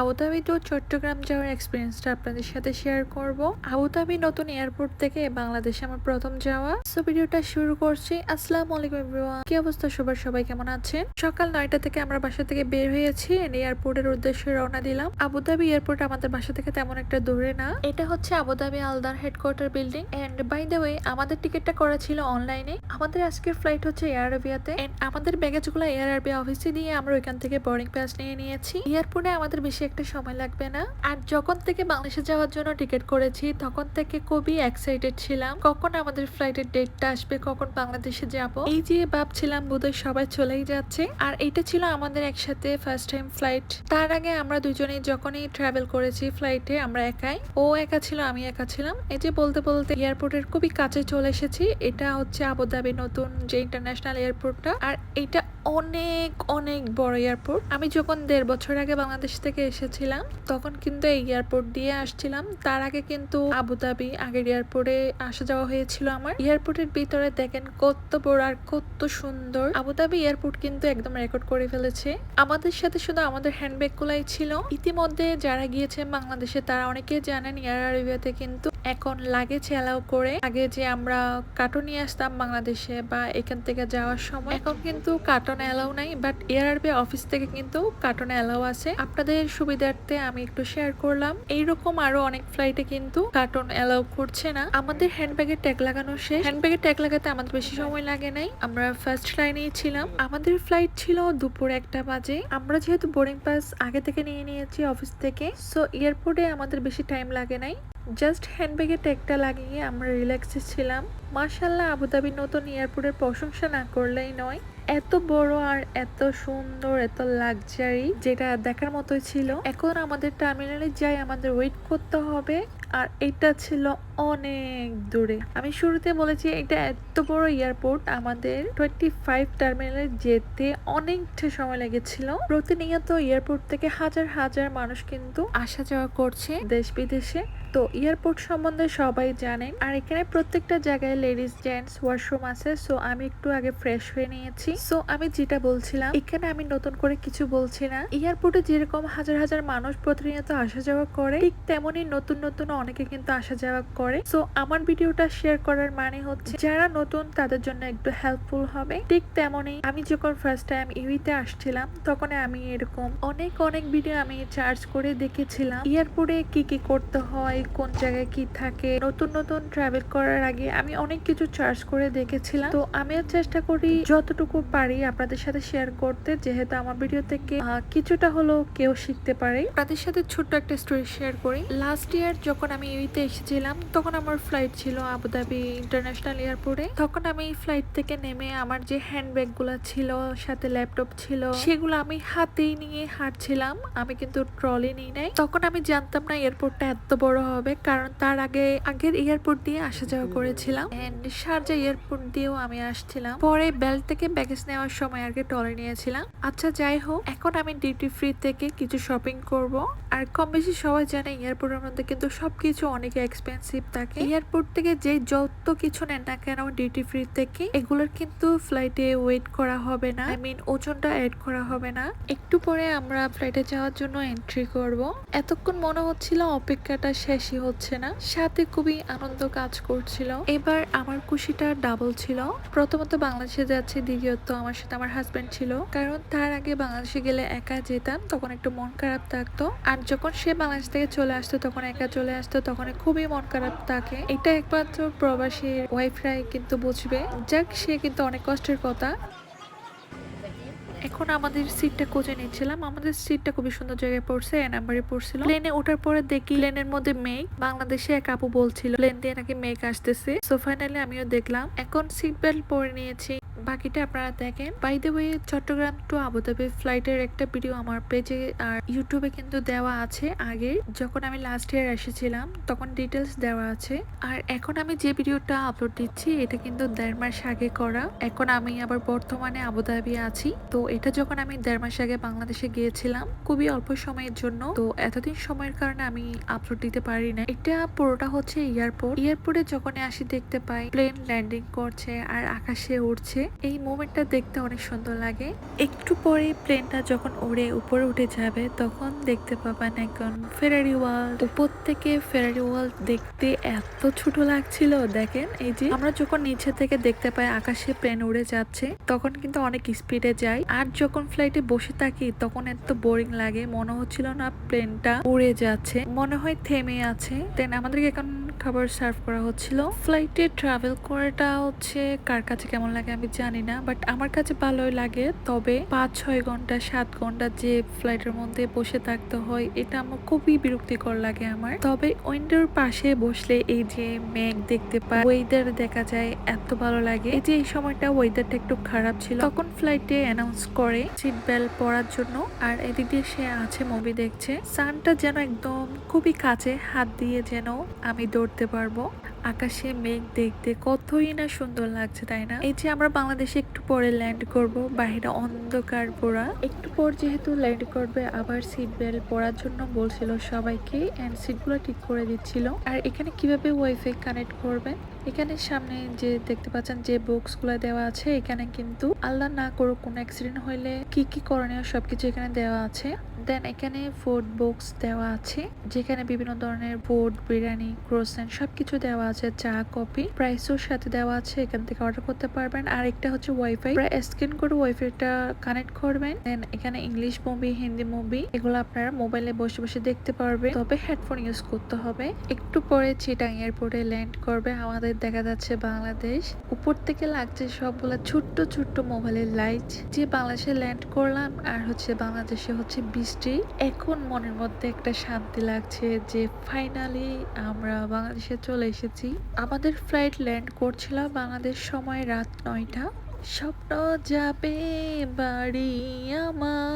Abu Dhabi two Chittagong যাওয়ার এক্সপিরিয়েন্সটা আপনাদের সাথে শেয়ার করব। আবুধাবি নতুন এয়ারপোর্ট থেকে বাংলাদেশে আমার প্রথম যাওয়া। সো ভিডিওটা শুরু করছি। আসসালামু আলাইকুম এভরিওয়ান কি অবস্থা সবার? সবাই কেমন আছেন? সকাল নয়টা থেকে আমরা বাসা থেকে বের হয়েছি। এয়ারপোর্টের উদ্দেশ্যে রওনা দিলাম। আবুধাবি এয়ারপোর্ট আমাদের বাসা থেকে তেমন একটা দূরে না। এটা হচ্ছে Abu Dhabi Aldar headquarter building and by the way আমাদের টিকিটটা করা ছিল অনলাইনে আমাদের আজকের ফ্লাইট হচ্ছে এয়ার আরবিয়াতে এন্ড আমাদের ব্যাগেজগুলো এয়ার আরবিয়া অফিসে দিয়ে আমরা ওইখান থেকে বোর্ডিং পাস নিয়ে নিয়েছি। এয়ারপোর্টে আমাদের বেশি একটা সময় লাগবে না। আর যখন থেকে বাংলাদেশে যাওয়ার জন্য টিকিট করেছি, তখন থেকে খুবই এক্সাইটেড ছিলাম। কখন আমাদের ফ্লাইটের ডেটটা আসবে, কখন বাংলাদেশে যাব? এই যে ভাবছিলাম, বোধহয় সবাই চলেই যাচ্ছে। আর এটা ছিল আমাদের একসাথে ফার্স্ট টাইম ফ্লাইট তার আগে আমরা দুজনেই যখনই ট্রাভেল করেছি ফ্লাইটে আমরা একাই। ও একা ছিল, আমি একা ছিলাম। এই যে বলতে বলতে এয়ারপোর্টের খুবই কাছে চলে এসেছি। এটা হচ্ছে আবুধাবি নতুন যে ইন্টারন্যাশনাল এয়ারপোর্টটা আর এটা অনেক অনেক বড় এয়ারপোর্ট আমি যখন দেড় বছর আগে বাংলাদেশ থেকে এসেছিলাম, তখন কিন্তু এই এয়ারপোর্ট দিয়ে আসছিলাম। তার আগে কিন্তু আবুধাবি আগের এয়ারপোর্টে আসা যাওয়া হয়েছিল আমার। এয়ারপোর্টের ভিতরে দেখেন কত বড় আর কত সুন্দর। আবুধাবি এয়ারপোর্ট কিন্তু একদম রেকর্ড করে ফেলেছে। আমাদের সাথে শুধু আমাদের হ্যান্ডব্যাগ গুলাই ছিল। ইতিমধ্যে যারা গিয়েছেন বাংলাদেশে, তারা অনেকে জানেন এয়ার আরবিয়াতে কিন্তু এখন লাগেজ অ্যালাউ করে আগে যে আমরা কার্টুন নিয়ে আসতাম বাংলাদেশে বা এখান থেকে যাওয়ার সময়, এখন কিন্তু কার্টন অ্যালাউ নাই বাট এয়ার আরবি অফিস থেকে কিন্তু কার্টন অ্যালাউ আছে। আপনাদের সুবিধার্থে আমি একটু শেয়ার করলাম। এইরকম আরও অনেক ফ্লাইটে কিন্তু কার্টন অ্যালাউ করছে না। আমাদের হ্যান্ডব্যাগের ট্যাগ লাগানো শেষ। হ্যান্ডব্যাগের ট্যাগ লাগাতে আমাদের বেশি সময় লাগে নাই। আমরা ফার্স্ট লাইনেই ছিলাম। আমাদের ফ্লাইট ছিল দুপুর একটা বাজে। আমরা যেহেতু বোর্ডিং পাস আগে থেকে নিয়ে নিয়েছি অফিস থেকে সো এয়ারপোর্টে আমাদের বেশি টাইম লাগে নাই। জাস্ট হ্যান্ডব্যাগে ট্যাগটা লাগিয়ে আমরা রিল্যাক্সে ছিলাম। মার্শাল্লাহ আবুধাবির নতুন এয়ারপোর্টের প্রশংসা না করলেই নয়। এত বড় আর এত সুন্দর, এত লাক্সারি যেটা দেখার মতোই ছিল। এখন আমাদের টার্মিনালে যাই, আমাদের ওয়েট করতে হবে। আর এটা ছিল অনেক দূরে। আমি শুরুতে বলেছি, এটা এত বড় এয়ারপোর্ট আমাদের টোয়েন্টি ফাইভ টার্মিনালে যেতে অনেকটা সময় লেগেছিল। প্রতিনিয়ত এয়ারপোর্ট থেকে হাজার হাজার মানুষ কিন্তু আসা যাওয়া করছে দেশ বিদেশে তো এয়ারপোর্ট সম্বন্ধে সবাই জানেন আর এখানে প্রত্যেকটা জায়গায় লেডিস জেন্টস ওয়াশরুম আছে। সো আমি একটু আগে ফ্রেশ হয়ে নিয়েছি। সো আমি যেটা বলছিলাম, এখানে আমি নতুন করে কিছু বলছি না। এয়ারপোর্টে যেরকম হাজার হাজার মানুষ প্রতিনিয়ত আসা যাওয়া করে, ঠিক তেমনই নতুন নতুন অনেকে কিন্তু আসা যাওয়া করে। সো আমার ভিডিওটা শেয়ার করার মানে হচ্ছে, যারা নতুন তাদের জন্য একটু হেল্পফুল হবে। ঠিক তেমনই আমি যখন ফার্স্ট টাইম ইউইতে আসছিলাম, তখন আমি এরকম অনেক অনেক ভিডিও আমি চার্জ করে দেখেছিলাম। এয়ারপোর্টে কি কি করতে হয়, কোন জায়গায় কি থাকে, নতুন নতুন ট্রাভেল করার আগে আমি অনেক কিছু চার্জ করে দেখেছিলাম। তো আমিও চেষ্টা করি যতটুকু পারি আপনাদের সাথে শেয়ার করতে, যেহেতু আমার ভিডিও থেকে কিছুটা হলেও কেউ শিখতে পারে। আপনাদের সাথে ছোট্ট একটা স্টোরি শেয়ার করি। লাস্ট ইয়ার যখন আমি ইউইতে এসেছিলাম, তখন আমার ফ্লাইট ছিল আবুধাবি ইন্টারন্যাশনাল এয়ারপোর্টে তখন আমি ফ্লাইট থেকে নেমে আমার যে হ্যান্ডব্যাগগুলা ছিল, সাথে ল্যাপটপ ছিল, সেগুলো আমি হাতেই নিয়ে হাঁটছিলাম। আমি কিন্তু ট্রলি নিই নাই। তখন আমি জানতাম না এয়ারপোর্টটা এত বড় হবে, কারণ তার আগে, আগের এয়ারপোর্ট দিয়ে আসা যাওয়া করেছিলাম। শারজা এয়ারপোর্ট দিয়েও আমি আসছিলাম। পরে বেল্ট থেকে ব্যাগেজ নেওয়ার সময় আগে ট্রলি নিয়েছিলাম। আচ্ছা যাই হোক, এখন আমি ডিউটি ফ্রি থেকে কিছু শপিং করব। আর কম বেশি সবাই জানে এয়ারপোর্টের মধ্যে কিন্তু সবকিছু অনেক এক্সপেন্সিভ থাকে। এয়ারপোর্ট থেকে যে যত কিছু নেন না কেন ডিউটি ফ্রি থেকে এগুলোর কিন্তু ফ্লাইটে ওয়েট করা হবে না। আই মিন ওজনটা অ্যাড করা হবে না। একটু পরে আমরা ফ্লাইটে যাওয়ার জন্য এন্ট্রি করব। এতক্ষণ মনে হচ্ছিল অপেক্ষাটা শেষই হচ্ছে না। সাথে খুবই আনন্দ কাজ করছিল। এবার আমার খুশিটা ডাবল ছিল। প্রথমত বাংলাদেশে যাচ্ছে, দ্বিতীয়ত আমার সাথে আমার হাজবেন্ড ছিল। কারণ তার আগে বাংলাদেশে গেলে একা যেতাম, তখন একটু মন খারাপ থাকতো। আর যখন সে বাংলাদেশ থেকে চলে আসতো, তখন একা চলে আসতো তখন খুবই মন খারাপ থাকে এটা একমাত্র প্রবাসীর ওয়াইফরাই কিন্তু বুঝবে। যাক, সে কিন্তু অনেক কষ্টের কথা। এখন আমাদের সিটটা খুঁজে নিচ্ছিলাম। আমাদের সিটটা খুবই সুন্দর জায়গায় পড়ছে, এ নাম্বারে পড়ছিল। প্লেনে ওঠার পরে দেখি প্লেনের মধ্যে মেঘ। বাংলাদেশে এক আপু বলছিল প্লেন দিয়ে নাকি মেঘ আসতেছে। সো ফাইনালি আমিও দেখলাম। এখন সিট বেল্ট পরে নিয়েছি। বাকিটা আপনারা দেখেন। By the way Chattogram to Abu Dhabi ফ্লাইটের একটা ভিডিও আমার পেজে আর ইউটিউবে কিন্তু দেওয়া আছে। আগে যখন আমি লাস্ট ইয়ার এসেছিলাম, তখন ডিটেলস দেওয়া আছে। আর এখন আমি যে ভিডিওটা আপলোড দিচ্ছি, এটা কিন্তু দেড় মাস আগে করা। এখন আমি আবার বর্তমানে আবুধাবি আছি। তো এটা যখন আমি দেড় মাস আগে বাংলাদেশে গিয়েছিলাম, খুবই অল্প সময়ের জন্য। তো এতদিন সময়ের কারণে আমি আপলোড দিতে পারি না এটা পুরোটা হচ্ছে এয়ারপোর্ট এয়ারপোর্টে যখন আসি দেখতে পাই প্লেন ল্যান্ডিং করছে আর আকাশে উঠছে এই মোমেন্টটা দেখতে অনেক সুন্দর লাগে। একটু পরে প্লেনটা যখন উড়ে উপরে উঠে যাবে, তখন দেখতে পাবেন একজন ফেরারি ওয়াল উপর থেকে ফেরারি ওয়াল দেখতে এত ছোট লাগছিল, দেখেন এই যে। আমরা যখন নিচে থেকে দেখতে পাই আকাশে প্লেন উড়ে যাচ্ছে, তখন কিন্তু অনেক স্পিডে যায়। আর যখন ফ্লাইটে বসে থাকি, তখন এত বোরিং লাগে, মনে হচ্ছিল না প্লেনটা উড়ে যাচ্ছে। মনে হয় থেমে আছে। দেন আমাদেরকে এখন খাবার সার্ভ করা হচ্ছিল। ফ্লাইটে ট্রাভেল করাটা হচ্ছে কার কাছে কেমন লাগে আমি জানি না বাট আমার কাছে ভালোই লাগে। তবে পাঁচ, ছয় ঘণ্টা, সাত ঘণ্টা যে ফ্লাইটের মধ্যে বসে থাকতে হয়, এটা আমার খুবই বিরক্তিকর লাগে আমার। তবে উইন্ডোর পাশে বসলে এই যে মেঘ দেখতে পাই ওয়েদার দেখা যায়, এত ভালো লাগে। এই যে এই সময়টা ওয়েদারটা একটু খারাপ ছিল, তখন ফ্লাইটে অ্যানাউন্স করে সিট বেল্ট পরার জন্য। আর এদিক দিয়ে সে আছে মুভি দেখছে। সানটা যেন একদম খুবই কাছে, হাত দিয়ে যেন আমি দৌড়তে পারব। আকাশে মেঘ দেখতে কতই না সুন্দর লাগছে, তাই না? এই যে আমরা বাংলাদেশে একটু পরে ল্যান্ড করব, বাহিরে অন্ধকার পোড়া। একটু পর যেহেতু ল্যান্ড করবে, আবার সিট বেল্ট পরার জন্য বলছিল সবাইকে এন্ড সিটগুলো ঠিক করে দিচ্ছিল। আর এখানে কীভাবে ওয়াইফাই কানেক্ট করবেন এখানে সামনে যে দেখতে পাচ্ছেন যে বক্সগুলো দেওয়া আছে, এখানে কিন্তু আল্লাহ না করুক কোনো অ্যাক্সিডেন্ট হইলে কি কি করণীয় সবকিছু এখানে দেওয়া আছে। দেন এখানে ফুড বক্স দেওয়া আছে, যেখানে বিভিন্ন ধরনের ফুড বিরিয়ানি ক্রোসেন সবকিছু দেওয়া আছে, চা, কফি। প্রাইসও সাথে দেওয়া আছে, এখান থেকে অর্ডার করতে পারবেন। আর একটা হচ্ছে ওয়াইফাই স্ক্যান করে ওয়াইফাইটা কানেক্ট করবেন। দেন এখানে ইংলিশ মুভি হিন্দি মুভি এগুলো আপনারা মোবাইলে বসে বসে দেখতে পারবেন। তবে হেডফোন ইউজ করতে হবে। একটু পরে চিটাং এয়ারপোর্টে ল্যান্ড করবে। আমাদের দেখা যাচ্ছে বাংলাদেশ। উপর থেকে লাগছে সবগুলা ছোট্ট ছোট্ট মোবাইলের লাইট যে বাংলাদেশে ল্যান্ড করলাম, আর হচ্ছে বাংলাদেশে হচ্ছে বৃষ্টি এখন মনের মধ্যে একটা শান্তি লাগছে যে ফাইনালি আমরা বাংলাদেশে চলে এসেছি। আমাদের ফ্লাইট ল্যান্ড করছিল বাংলাদেশ সময় রাত নয়টা। স্বপ্ন যাবে বাড়ি আমার।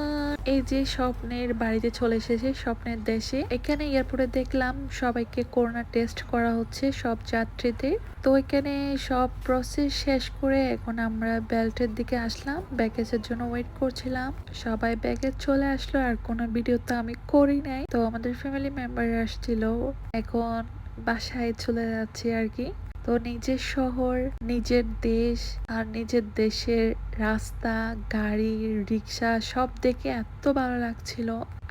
এই যে স্বপ্নের বাড়িতে চলে এসেছে স্বপ্নের দেশে, এখানে এয়ারপোর্টে দেখলাম সবাইকে করোনা টেস্ট করা হচ্ছে সব যাত্রীদের। তো এখানে সব প্রসেস শেষ করে এখন আমরা বেল্টের দিকে আসলাম ব্যাগেজের জন্য ওয়েট করছিলাম। সবাই ব্যাগেজ চলে আসলো, আর কোনো ভিডিও তো আমি করি নাই। তো আমাদের ফ্যামিলি মেম্বার আসছিল, এখন বাসায় চলে যাচ্ছি আর কি। তো নিজের শহর, নিজের দেশ, আর নিজের দেশের রাস্তা, গাড়ি, রিক্সা সব দেখে এত ভালো লাগছিল।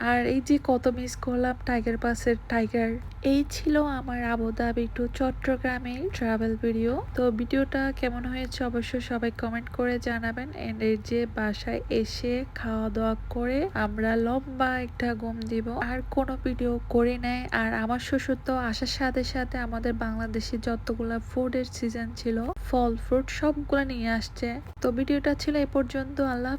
আর এই যে কত মিস করলাম টাইগার পাসের টাইগার এই ছিল আমার আবুধাবি টু চট্টগ্রামের ট্রাভেল ভিডিও তো ভিডিওটা কেমন হয়েছে অবশ্যই সবাই কমেন্ট করে জানাবেন। এন্ড এই যে বাসায় এসে খাওয়া দাওয়া করে আমরা লম্বা একটা ঘুম দিব। আর কোনো ভিডিও করে নেয় আর আমার শ্বশুর তো আসার সাথে সাথে আমাদের বাংলাদেশে যতগুলা ফুডের সিজন ছিল ফল ফ্রুট সবগুলো নিয়ে আসছে। তো ভিডিওটা ছিল এ পর্যন্ত। আল্লাহ